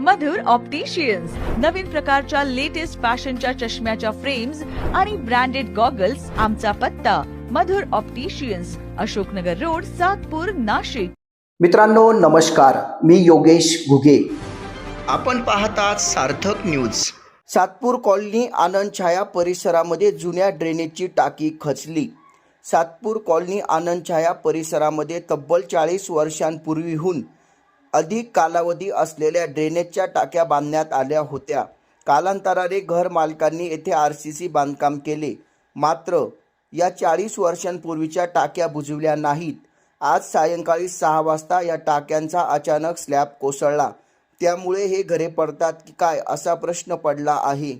मधुर opticians नवीन प्रकारच्या latest फॅशनच्या चष्म्याच्या फ्रेम्स आणि ब्रँडेड गॉगल्स आमचा पत्ता. Madhur opticians Ashoknagar road Satpur Nashik. मित्रांनो नमस्कार. मी योगेश घुगे. आपण पाहतात सार्थक न्यूज सातपूर कॉलनी आनंद छाया परिसरामध्ये जुन्या ड्रेनेजची टाकी खचली. सातपूर कॉलनी आनंद छाया परिसरामध्ये तब्बल चाळीस वर्षांपूर्वीहून अधिक कालावधी असलेल्या ड्रेनेजच्या टाक्या बांधण्यात आल्या होत्या. कालांतराने घर मालकांनी येथे आर सी सी बांधकाम केले. मात्र या चाळीस वर्षांपूर्वीच्या टाक्या बुजवल्या नाहीत. आज सायंकाळी सहा वाजता या टाक्यांचा अचानक स्लॅब कोसळला. त्यामुळे हे घरे पडतात की काय असा प्रश्न पडला आहे.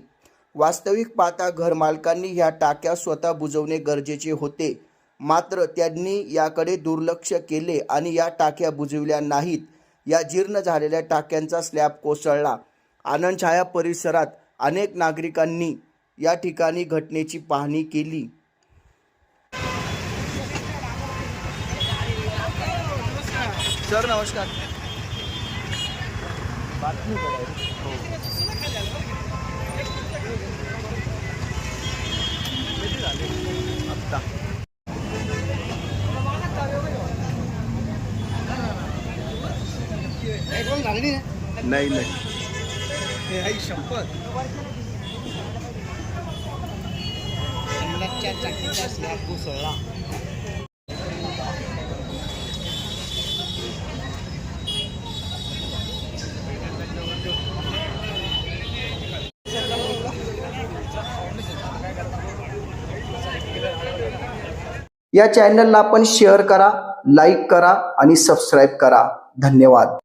वास्तविक पाहता घरमालकांनी ह्या टाक्या स्वतः बुजवणे गरजेचे होते. मात्र त्यांनी याकडे दुर्लक्ष केले आणि या टाक्या बुजवल्या नाहीत. या जीर्ण झालेल्या टाक्यांचा स्लॅब कोसळला. आनंद छाया परिसरात अनेक नागरिकांनी या ठिकाणी घटनेची पाहणी केली. सर नमस्कार. नाही नाही या चॅनलला आपण शेअर करा लाईक करा आणि सबस्क्राईब करा. धन्यवाद.